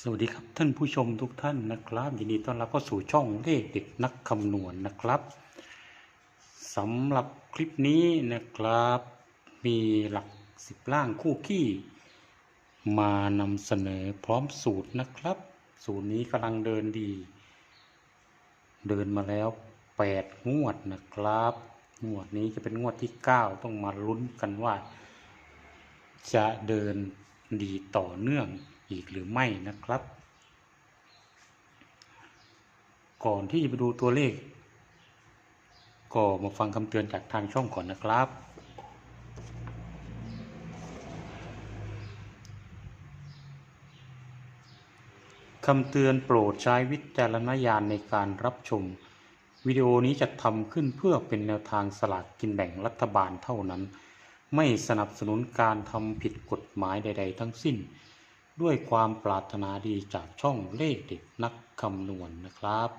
สวัสดีครับท่านผู้ชมทุกท่านนะครับ ยินดีต้อนรับเข้าสู่ช่องเลขเด็ดนักคำนวณนะครับสำหรับคลิปนี้นะครับ มีหลักสิบล่างคู่ขี้มานำเสนอพร้อมสูตรนะครับ สูตรนี้กำลังเดินดี เดินมาแล้วแปดงวดนะครับ งวดนี้จะเป็นงวดที่เก้าต้องมาลุ้นกันว่า จะเดินดีต่อเนื่อง อีกหรือไม่นะครับ ก่อนที่จะไปดูตัวเลข ก็มาฟังคำเตือนจากทางช่องก่อนนะครับ คำเตือนโปรดใช้วิจารณญาณในการรับชม วิดีโอนี้จะทำขึ้นเพื่อเป็นแนวทางสลากกินแบ่งรัฐบาลเท่านั้น ไม่สนับสนุนการทำผิดกฎหมายใด ๆ ทั้งสิ้น ด้วยความปรารถนาดีจากช่องเลขเด็ดนักคำนวณนะครับ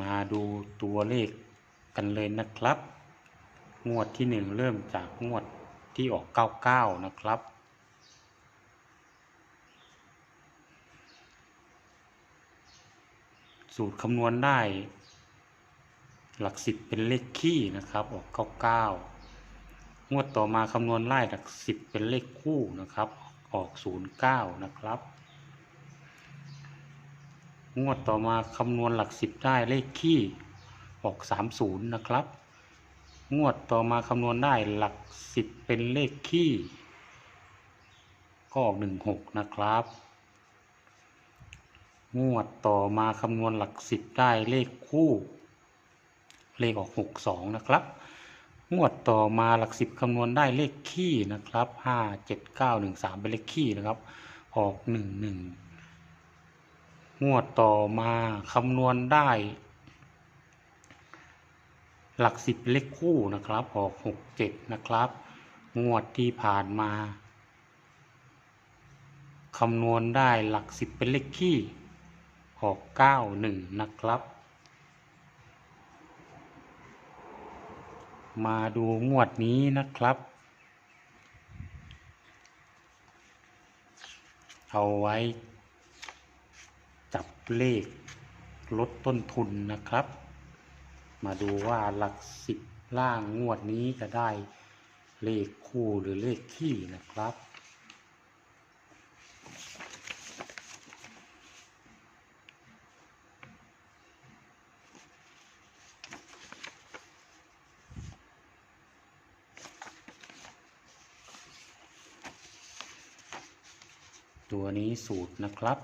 มาดูตัวเลขกันเลยนะครับ งวดที่หนึ่งเริ่มจากงวดที่ออก 99 นะครับ สูตรคำนวณได้ หลักสิบเป็นเลขคี่นะครับ ออก 99 งวดต่อมาคำนวณไล่หลักสิบเป็นเลขคู่นะครับ ออก09นะครับ งวดต่อมาคำนวณหลักสิบได้เลขคี่ออก30นะครับ งวดต่อมาคำนวณได้หลักสิบเป็นเลขคี่ก็ออก16นะครับ งวดต่อมาคำนวณหลักสิบได้เลขคู่ เลขออก62นะครับ งวดต่อมาหลักสิบคำนวณได้เลขคี่นะครับ5 7 9 1 3เก้าหนึ่งสามเป็นเลขคี่นะครับ ออก1 1งหนึ่งงวดต่อมาคำนวณได้ หลักสิบเลขคู่นะครับออก6 7นะครับ งวดที่ผ่านมาคำนวณได้หลักสิบเป็นเลขคี่ออก9 1นะครับ มาดูงวดนี้นะครับ เอาไว้ จับเลขลดต้นทุนนะครับ มาดูว่าหลักสิบล่างงวดนี้จะได้เลขคู่หรือเลขขี้นะครับ ตัวนี้สูตรนะครับ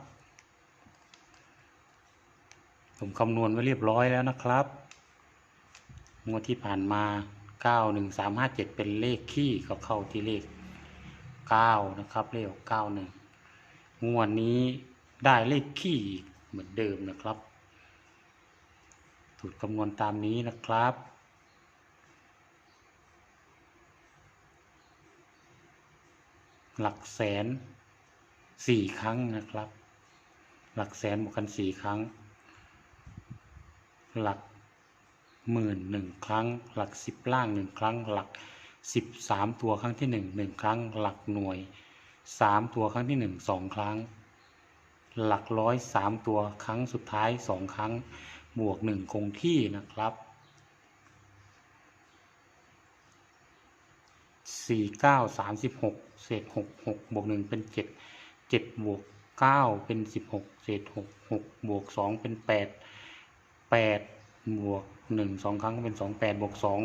ผมคำนวณไว้เรียบร้อยแล้วนะครับงวดที่ผ่านมา 9 1 3 5 7 เป็นเลขขี้ก็เข้าที่เลข 9 นะครับ เลข 91 งวดนี้ได้เลขขี้อีกเหมือนเดิมนะครับ สูตรคำนวณตามนี้นะครับหลักแสน สี่ครั้งนะครับ หลักแสนบวกกันสี่ครั้ง หลักหมื่นหนึ่งครั้ง หลักสิบล่างหนึ่งครั้ง หลักสิบสามตัวครั้งที่หนึ่งหนึ่งครั้ง หลักหน่วยสามตัวครั้งที่หนึ่งสองครั้ง หลักร้อยสามตัวครั้งสุดท้ายสองครั้ง บวกหนึ่งคงที่นะครับสี่เก้าสามสิบหกเศษหกหกบวกหนึ่งเป็นเจ็ด เจ็ดบวกเก้าเป็นสิบหกเศษหกหกบวกสองเป็นแปดแปดบวกหนึ่งสองครั้งก็เป็นสองแปดบวกสอง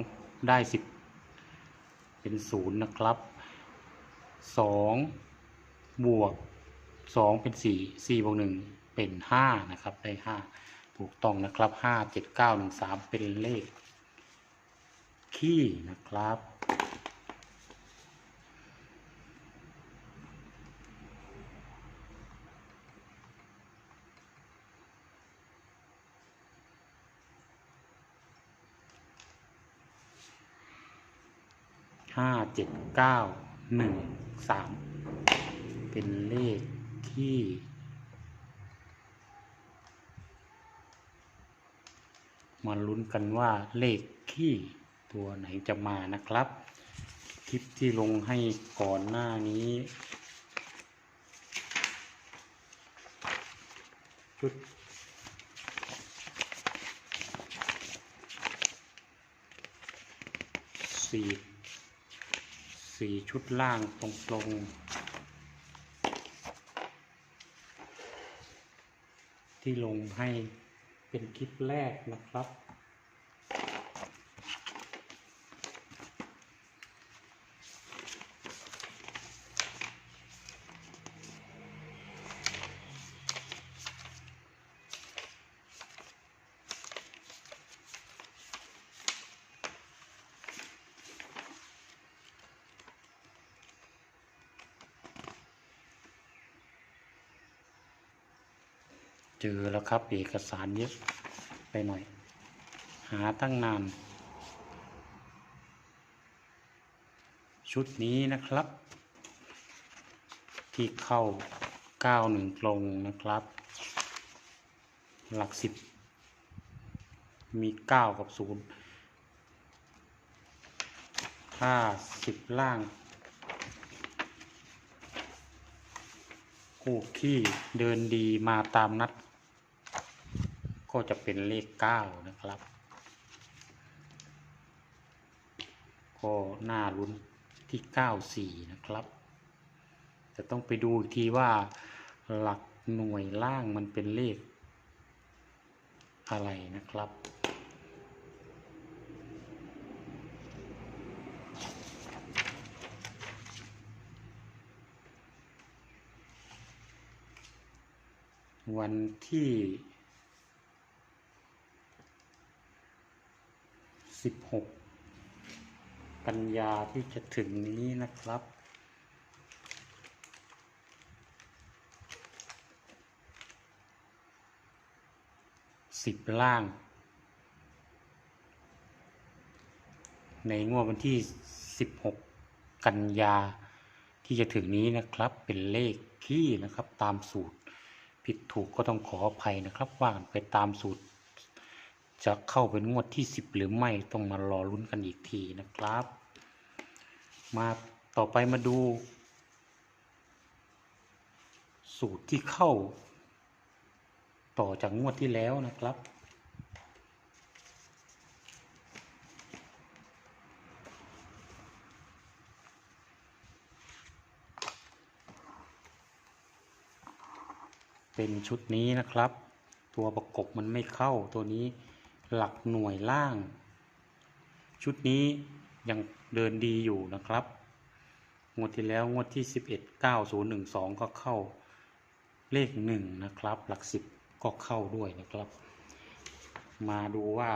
ได้สิบเป็นศูนย์นะครับสองบวกสองเป็นสี่สี่บวกหนึ่งเป็นห้านะครับได้ห้าถูกต้องนะครับห้าเจ็ดเก้าหนึ่งสามเป็นเลข ขี้นะครับ ห้าเจ็ดเก้าหนึ่งสามเป็นเลขที่มาลุ้นกันว่าเลขที่ตัวไหนจะมานะครับ คลิปที่ลงให้ก่อนหน้านี้ ชุดสี่ สี่ชุดล่างตรงๆ ที่ลงให้เป็นคลิปแรกนะครับ จอแล้วครับ เอกสารเยอะไปหน่อย หาตั้งนาน ชุดนี้นะครับ ที่เข้า 91ตรงนะครับ หลักสิบมี 9 กับ 0 ถ้า 10 ล่างคู่ขี้เดินดีมาตามนัด ก็จะเป็นเลข9นะครับ ก็น่าลุ้นที่94นะครับ จะต้องไปดูอีกทีว่าหลักหน่วยล่างมันเป็นเลข อะไรนะครับวันที่ 16 กันยาที่จะถึงนี้นะครับ สิบล่าง ในงวดวันที่ 16 กันยาที่จะถึงนี้นะครับเป็นเลขขี้นะครับตามสูตร ผิดถูกก็ต้องขออภัยนะครับว่ากันไปตามสูตร จะเข้าเป็นงวดที่ 10 หรือไม่ต้องมารอลุ้นกันอีกทีนะครับ มาต่อไปมาดู สูตรที่เข้า ต่อจากงวดที่แล้วนะครับ เป็นชุดนี้นะครับ ตัวประกบมันไม่เข้าตัวนี้ หลักหน่วยล่าง ชุดนี้ยังเดินดีอยู่นะครับ งวดที่แล้วงวดที่ 11 9012 ก็เข้าเลขหนึ่งนะครับ หลักสิบก็เข้าด้วยนะครับ มาดูว่า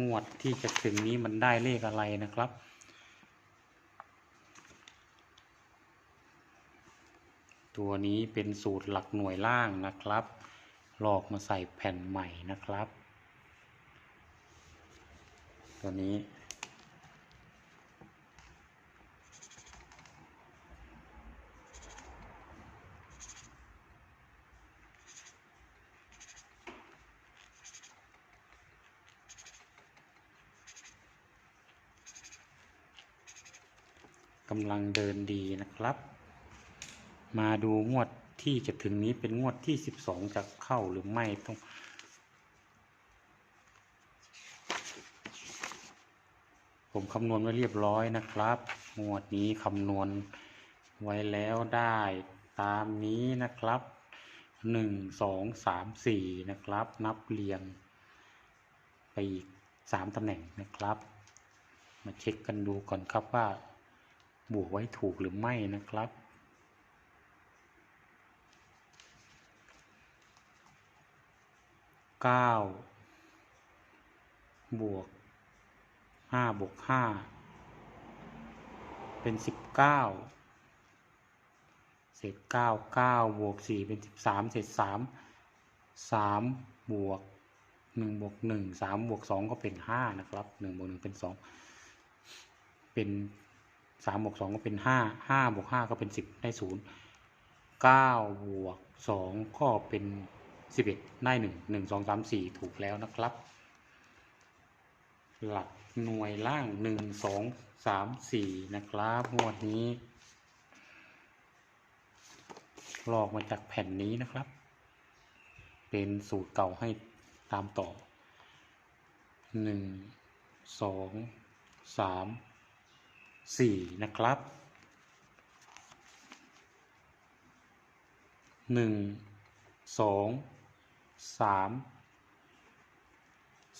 งวดที่จะถึงนี้มันได้เลขอะไรนะครับตัวนี้เป็นสูตรหลักหน่วยล่างนะครับ ลอกมาใส่แผ่นใหม่นะครับ ตัวนี้ กำลังเดินดีนะครับ มาดูงวดที่จะถึงนี้เป็นงวดที่ 12 จะเข้าหรือไม่ต้อง ผมคำนวณไว้เรียบร้อยนะครับงวดนี้คำนวณไว้แล้วได้ตามนี้นะครับหนึ่งสองสามสี่นะครับ นับเรียง ไปอีกสามตำแหน่งนะครับ มาเช็คกันดูก่อนครับว่า บวกไว้ถูกหรือไม่นะครับเก้าบวก ห้าบวกห้าเป็นสิบเก้าเศษเก้าเก้าบวกสี่เป็นสิบสามเศษสามสามบวกหนึ่งบวกหนึ่งสามบวกสองก็เป็นห้านะครับหนึ่งบวกหนึ่งเป็นสองเป็นสามบวกสองก็เป็นห้าห้าบวกห้าก็เป็นสิบได้ศูนย์เก้าบวกสองก็เป็นสิบเอ็ดได้หนึ่งหนึ่งสองสามสี่ถูกแล้วนะครับ หลักหน่วยล่างหนึ่งสองสามสี่นะครับงวดนี้ลอกมาจากแผ่นนี้นะครับ เป็นสูตรเก่าให้ตามต่อหนึ่งสองสามสี่นะครับหนึ่งสองสาม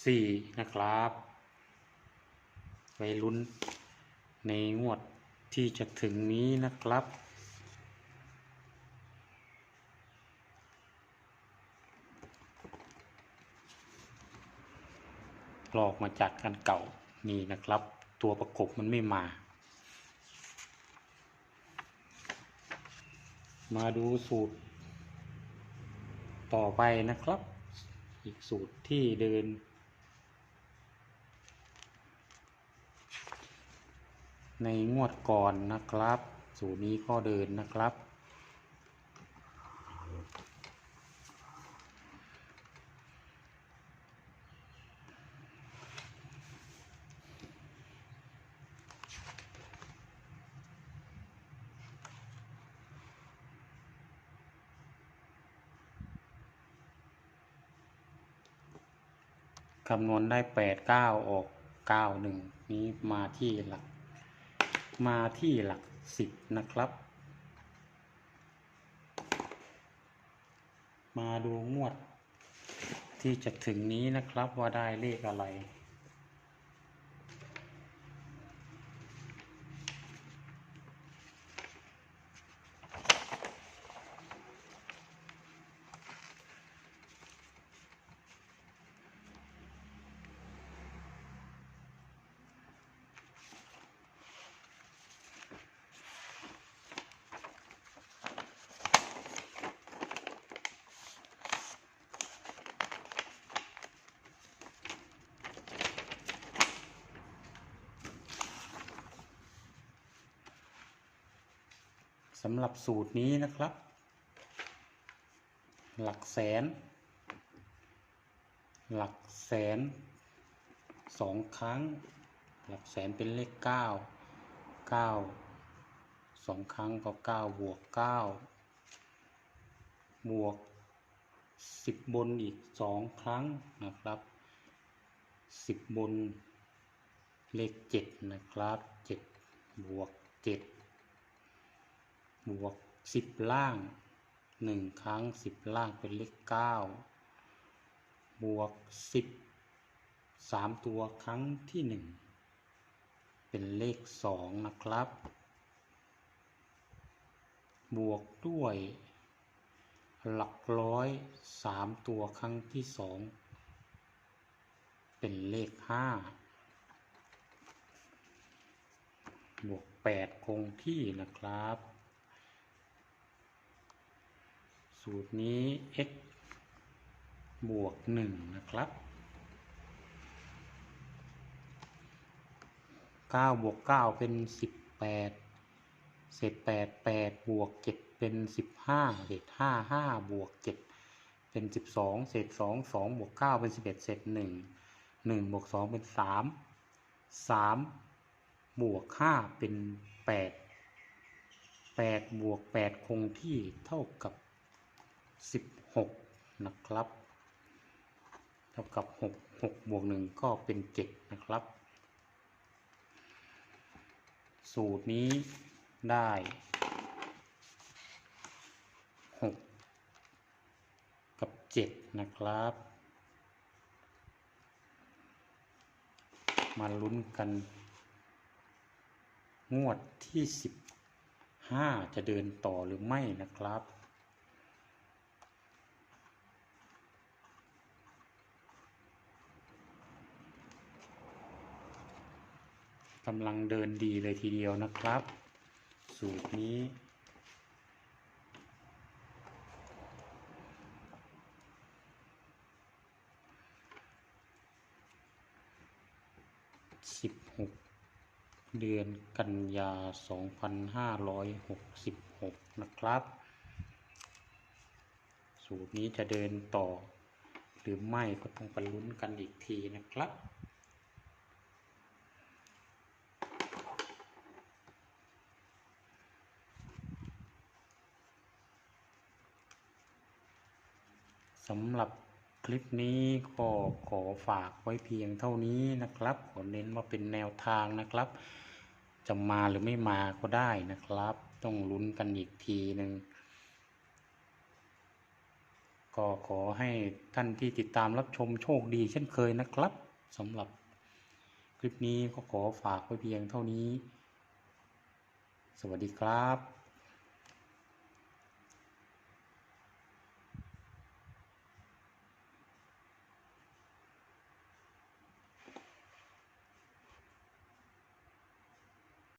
สี่นะครับ ไว้ลุ้นในงวดที่จะถึงนี้นะครับ หลอกมาจากกันเก่านี่นะครับ ตัวประกบมันไม่มา มาดูสูตร ต่อไปนะครับ อีกสูตรที่เดิน ในงวดก่อนนะครับ สูตรนี้ก็เดินนะครับ คำนวณได้แปดเก้าออกเก้าหนึ่งนี้มาที่หลัก มาที่หลักสิบนะครับ มาดูงวดที่จะถึงนี้นะครับว่าได้เลขอะไร สำหรับสูตรนี้นะครับ หลักแสน หลักแสนสองครั้ง หลักแสนเป็นเลขเก้าเก้าสองครั้งก็เก้าบวกเก้าบวกสิบบนอีกสองครั้งนะครับสิบบนเลขเจ็ดนะครับเจ็ดบวกเจ็ด บวกสิบล่างหนึ่งครั้งสิบล่างเป็นเลขเก้าบวกสิบสามตัวครั้งที่หนึ่งเป็นเลขสองนะครับ บวกด้วย หลักร้อยสามตัวครั้งที่สองเป็นเลขห้าบวกแปดคงที่นะครับ สูตรนี้ x บวกหนึ่งนะครับเก้าบวกเก้าเป็นสิบแปดเศษแปดแปดบวกเจ็ดเป็นสิบห้าเศษห้าห้าบวกเจ็ดเป็นสิบสองเศษสองสองบวกเก้าเป็นสิบเอ็ดเศษหนึ่งหนึ่งบวกสองเป็นสามสามบวกห้าเป็นแปดแปดบวกแปดคงที่เท่ากับ สิบหกนะครับ เท่ากับหกหกบวกหนึ่งก็เป็นเจ็ดนะครับ สูตรนี้ได้หกกับเจ็ดนะครับ มาลุ้นกันงวดที่สิบห้าจะเดินต่อหรือไม่นะครับ กำลังเดินดีเลยทีเดียวนะครับ สูตรนี้ สิบหกเดือนกันยาสองพันห้าร้อยหกสิบหกนะครับ สูตรนี้จะเดินต่อหรือไม่ก็ต้องไปลุ้นกันอีกทีนะครับ สำหรับคลิปนี้ก็ขอฝากไว้เพียงเท่านี้นะครับ ขอเน้นว่าเป็นแนวทางนะครับ จะมาหรือไม่มาก็ได้นะครับ ต้องลุ้นกันอีกทีหนึ่งก็ขอให้ท่านที่ติดตามรับชมโชคดีเช่นเคยนะครับสำหรับคลิปนี้ก็ขอฝากไว้เพียงเท่านี้ สวัสดีครับ